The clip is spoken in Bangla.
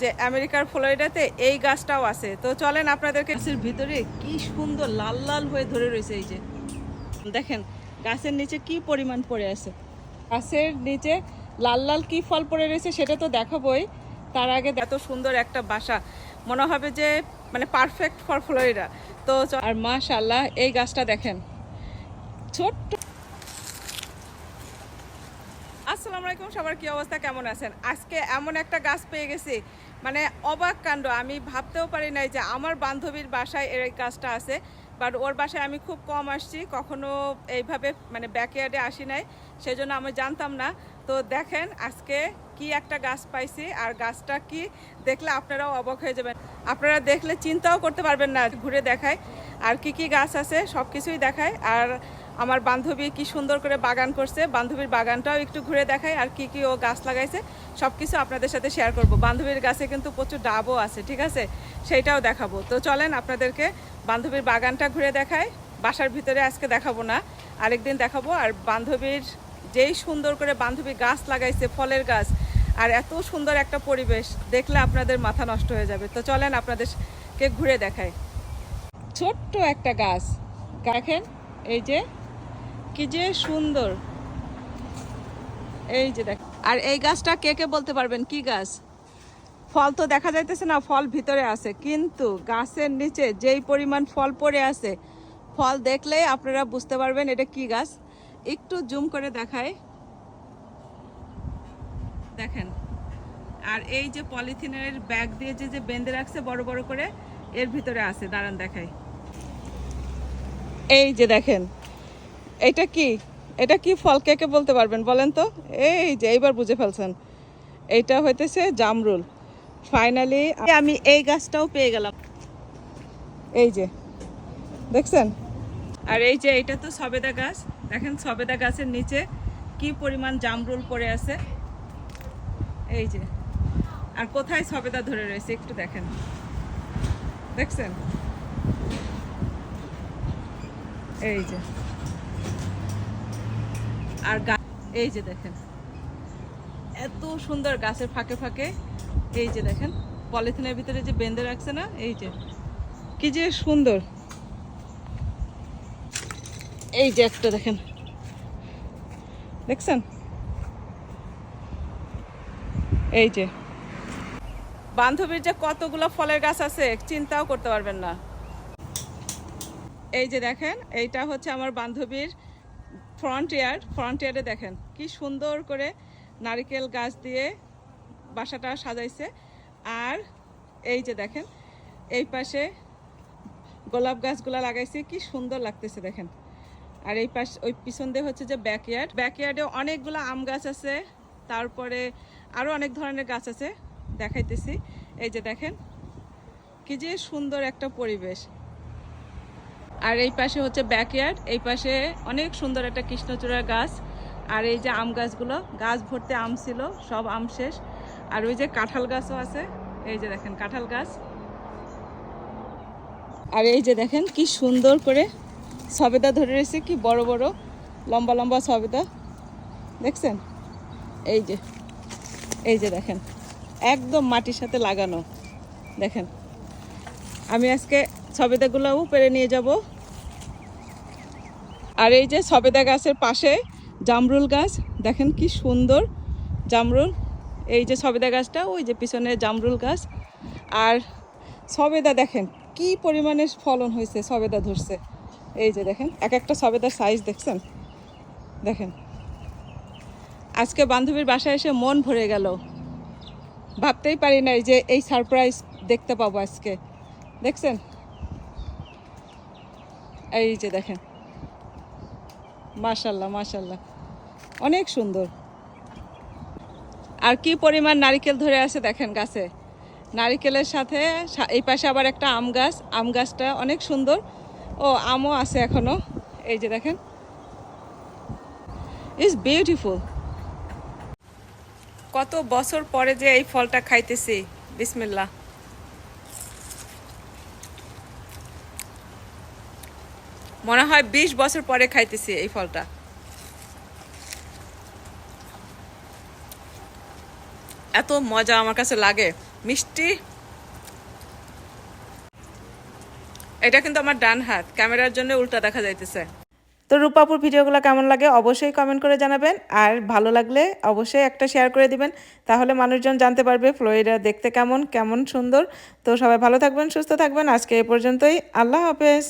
যে আমেরিকার ফ্লোরিডাতে এই গাছটাও আছে। তো চলেন আপনাদেরকে গাছের ভিতরে কি সুন্দর লাল লাল হয়ে ধরে রয়েছে এই যে। দেখেন, গাছের নিচে কি পরিমাণ পড়ে আছে। গাছের নিচে লাল লাল কি ফল পড়ে রয়েছে সেটা তো দেখাবোই। তার আগে এত সুন্দর একটা বাসা। মনে হবে যে মানে পারফেক্ট ফর ফ্লোরিডা তো আর মাশাল্লাহ এই গাছটা দেখেন। ছোট্ট আসসালামু আলাইকুম, সবার কি অবস্থা, কেমন আছেন? আজকে এমন একটা গাছ পেয়ে গেছি। মানে অবাক কাণ্ড, আমি ভাবতেও পারি নাই যে আমার বান্ধবীর বাসায় এর এই গাছটা আছে বাট ওর বাসায় আমি খুব কম আসছি, কখনো এইভাবে মানে ব্যাকয়ার্ডে আসি নাই, সেজন্য আমি জানতাম না। তো দেখেন আজকে কি একটা গাছ পাইছি, আর গাছটা কি দেখলে আপনারাও অবাক হয়ে যাবেন। আপনারা দেখলে চিন্তাও করতে পারবেন না, ঘুরে দেখায়। আর কি কি গাছ আছে সব কিছুই দেখায়। আর আমার বান্ধবী কি সুন্দর করে বাগান করছে, বান্ধবীর বাগানটাও একটু ঘুরে দেখায় আর কি কি ও গাছ লাগাইছে। সব কিছু আপনাদের সাথে শেয়ার করব। বান্ধবীর গাছে কিন্তু প্রচুর ডাবও আছে, ঠিক আছে? সেইটাও দেখাবো। তো চলেন আপনাদেরকে বান্ধবীর বাগানটা ঘুরে দেখায় বাসার ভিতরে আজকে দেখাবো না, আরেকদিন দেখাবো। আর বান্ধবীর যেই সুন্দর করে বান্ধবী গাছ লাগাইছে, ফলের গাছ, আর এত সুন্দর একটা পরিবেশ, দেখলে আপনাদের মাথা নষ্ট হয়ে যাবে। তো চলেন আপনাদেরকে ঘুরে দেখায় ছোট্ট একটা গাছ, দেখেন, এই যে কি যে সুন্দর। এই যে দেখ। আর এই গাছটা কে কে বলতে পারবেন? কি গাছ? ফল তো দেখা যাইতেছে না, ফল ভিতরে আছে। কিন্তু গাছের নিচে যেই পরিমাণ ফল পড়ে আছে, ফল দেখলেই আপনারা বুঝতে পারবেন এটা কি গাছ। একটু জুম করে দেখায় দেখেন। আর এই যে পলিথিনের ব্যাগ দিয়ে যে যে বেঁধে রাখছে বড় বড় করে, এর ভিতরে আছে। দাঁড়ান দেখাই। এই যে দেখেন। এটা কি? এটা কি ফল কে কে বলতে পারবেন? বলেন তো। এই যে এইবার বুঝে ফেলছেন। এইটা হইতেছে জামরুল। ফাইনালি আমি এই গাছটাও পেয়ে গেলাম। এই যে দেখছেন? আর এই যে এইটা তো সবেদা গাছ। দেখেন সবেদা গাছের নিচে কি পরিমাণ জামরুল পড়ে আছে। এই যে। আর কোথায় সবেদা ধরে রয়েছে একটু দেখেন। দেখছেন? এই যে। আর এই যে দেখেন। এত সুন্দর গাছের ফাঁকে ফাঁকে। এই যে দেখেন, পলিথিনের ভিতরে যে বেঁধে রাখছে না, এই যে। কি যে সুন্দর। এই যে একটা দেখেন। দেখছেন? এই যে। বান্ধবীর যে কতগুলো ফলের গাছ আছে, চিন্তাও করতে পারবেন না। এই যে দেখেন, এইটা হচ্ছে আমার বান্ধবীর ফ্রন্ট ইয়ার্ড ফ্রন্ট ইয়ার্ডে দেখেন, কি সুন্দর করে নারিকেল গাছ দিয়ে বাসাটা সাজাইছে। আর এই যে দেখেন, এই পাশে গোলাপ গাছগুলো লাগাইছে, কি সুন্দর লাগতেছে দেখেন। আর এই পাশ, ওই পিছন দিয়ে হচ্ছে যে ব্যাকয়ার্ড ব্যাকয়ার্ডে অনেকগুলো আম গাছ আছে, তারপরে আরও অনেক ধরনের গাছ আছে, দেখাইতেছি। এই যে দেখেন, কি যে সুন্দর একটা পরিবেশ। আর এই পাশে হচ্ছে ব্যাকয়ার্ড এই পাশে অনেক সুন্দর একটা কৃষ্ণচূড়ার গাছ। আর এই যে আম গাছগুলো, গাছ ভর্তি আম ছিল, সব আম শেষ। আর ওই যে কাঁঠাল গাছও আছে, এই যে দেখেন কাঁঠাল গাছ। আর এই যে দেখেন কি সুন্দর করে সবেদা ধরে রয়েছে, কি বড় বড়, লম্বা লম্বা সবেদা। দেখছেন? এই যে এই যে দেখেন, একদম মাটির সাথে লাগানো। দেখেন, আমি আজকে সবেদাগুলোও পেরে নিয়ে যাব। আর এই যে সবেদা গাছের পাশে জামরুল গাছ, দেখেন কি সুন্দর জামরুল। এই যে সবেদা গাছটা, ওই যে পিছনে জামরুল গাছ। আর সবেদা দেখেন কি পরিমাণে ফলন হয়েছে, সবেদা ধরছে। এই যে দেখেন, এক একটা সবেদার সাইজ দেখছেন? দেখেন। আজকে বান্ধবীর বাসায় এসে মন ভরে গেল। ভাবতেই পারি নাই যে এই সারপ্রাইজ দেখতে পাবো আজকে। দেখছেন? এই যে দেখেন। মাশাল্লাহ মাশাল্লাহ অনেক সুন্দর। আর কি পরিমাণ নারিকেল ধরে আছে দেখেন গাছে। নারিকেলের সাথে এই পাশে আবার একটা আম গাছ। আম গাছটা অনেক সুন্দর। ও, আমও আছে এখনও। এই যে দেখেন। ইজ বিউটিফুল কত বছর পরে যে এই ফলটা খাইতেছি। বিসমিল্লাহ। মনে হয় বিশ বছর পরে খাইতেছি এই ফলটা। এত মজা আমার কাছে লাগে, মিষ্টি। এটা কিন্তু আমার ডান হাত, ক্যামেরার জন্য উল্টা দেখা যাইতেছে। তো রূপাপুর ভিডিওগুলো কেমন লাগে অবশ্যই কমেন্ট করে জানাবেন, আর ভালো লাগলে অবশ্যই একটা শেয়ার করে দিবেন, তাহলে মানুষজন জানতে পারবে ফ্লোরিডা দেখতে কেমন কেমন সুন্দর। তো সবাই ভালো থাকবেন, সুস্থ থাকবেন, আজকে এ পর্যন্তই, আল্লাহ হাফেজ।